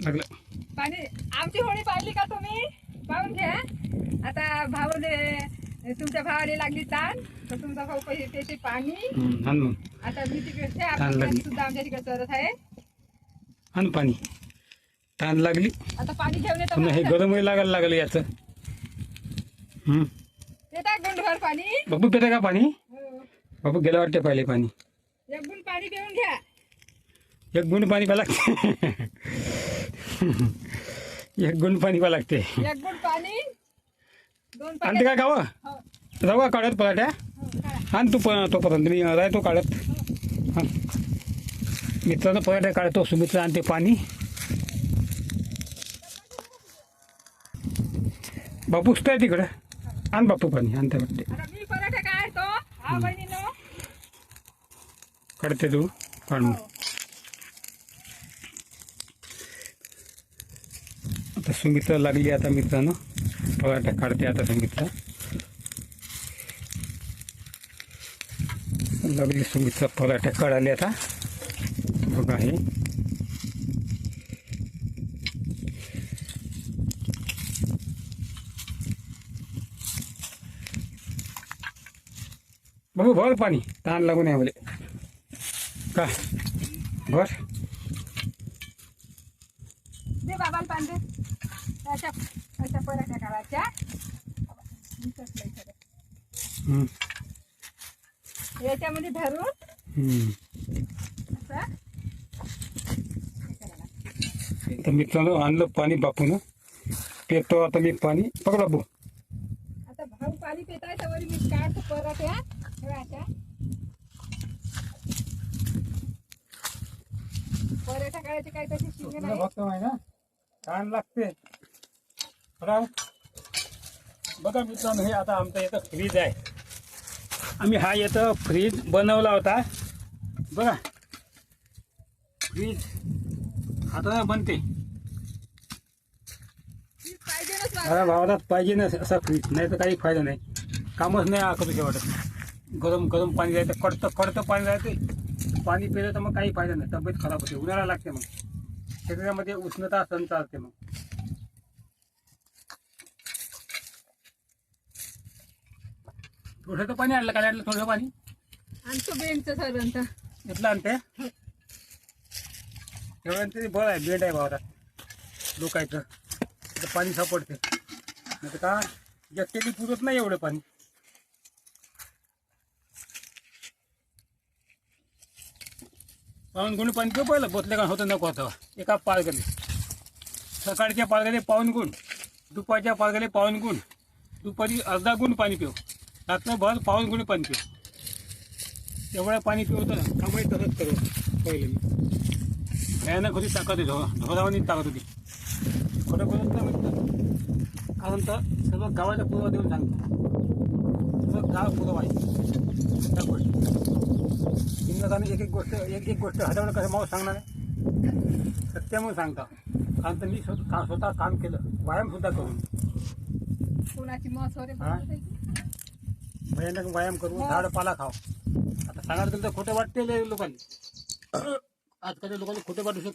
लागलं. पाणी आमची होळी पाहिली का तुम्ही? पाहून घ्या. आता भाऊले तुमच्या भावाला लागली ताण. तर तुमचा भाऊ पैसे पाणी. आता मी तिकडे ताण लागली. सुद्धा आमच्या तिकडे चरत आहे. आण पाणी. ताण लागली. आता पाणी घेऊन येतो हे. गरमही लागायला लागलं याचं. येता गुंडभर पाणी? बाबू पेटे का पाणी? हो. बाबू गेला वाटते पाहिले पाणी. एक गुंड पाणी पिऊन घ्या. एक गुंड पाणी प्या लागते? एक गुंड पाणी लागते. एक पाणी दोन आणते पाणी का गावं हो, जाऊ का काढत पराठ्या? हो. आण तू पण तोपर्यंत मी राहतो काढत. हां. मित्रानं पराठ्या काढतो सुमित्र आणते पाणी. बापूस काय तिकडं. आण बापू पाणी आणते वाटते काय तो काढते. तू काढ मग हो. आता सुमित्र लागली आता मित्रानं. पराठा काढते आता सुमित्र लागली सुमित्र पराठा काढाले आता. बघा हे. बघू भर पाणी. ताण लागून नये बोले का? भर. दे बाबाला पाणी अशा अशा पराठ्या. हम्म. याच्यामध्ये धरून हे. तर मित्रांनो आणलं पाणी बापून पेतो आता मी पाणी पकड बापू आता भाऊ पाणी पिताय तर मी काढतो पराठ्या. ठेवायच्या पराठा काढायचे काय तशी शिंगे नाही. ना? छान लागते. बघा बघा मित्रांनो हे आता आमचं इथं फ्रीज आहे. आम्ही हा इथं फ्रीज बनवला होता. बघा. फ्रीज आता बनते. हीच पाहिजेच बाबा. मला. भावाला पाहिजे ना असा फ्रीज नाही तर काही फायदा नाही. कामच नाही आकरूशी वाटत गरम गरम पाणी जायचं कडतं कडतं पाणी जायचं. पाणी पिलं तर मग काही फायदा नाही. तब्येत खराब होते. उन्हाळा लागते मग. शरीरामध्ये उष्णता संचारते मग. थोडं पाणी आणलं काय आणलं थोडं पाणी. आणतो बेंडचं साधारणतः. घेतलं आणते. तेवढ्या तरी बरं आहे बेड आहे भावाला. लोकायचं तर पाणी सापडते. नाही तर का जगतेली पुरत नाही एवढं पाणी. पाऊन गुण पाणी पिऊ पहिलं बोतले का होतं नको होतं एका पाळगले सकाळच्या पाळगले पाऊन गुण. दुपारच्या पाळगले पाऊन गुण. दुपारी अर्धा गुण पाणी पिऊ. रात्रभर पाऊन गुण पाणी पिऊ तेवढं पाणी पिवतं ना. कामाही तसंच करू पहिले मी. भयानक होती ताकद ढो ढोरावानी ताकद होती. खोटं बोलत नाही म्हटलं कारण तर सर्व गावाचा पुरावा देऊन सांगतो. सर्व गाव पुरावा आहे. त्या गोष्टी इंग्रजांनी एक एक गोष्ट एक एक गोष्ट हजारो कसं मावं सांगणार आहे. सत्य म्हणून सांगता. कारण तर मी स्वतः स्वतः काम केलं. व्यायाम सुद्धा करून. कोणाची मस वगैरे? भयानक व्यायाम करून झाड पाला खाव. आता सांगायला तर खोटं वाटते लोकांनी. आजकालच्या लोकांनी खोटं वाटू शकत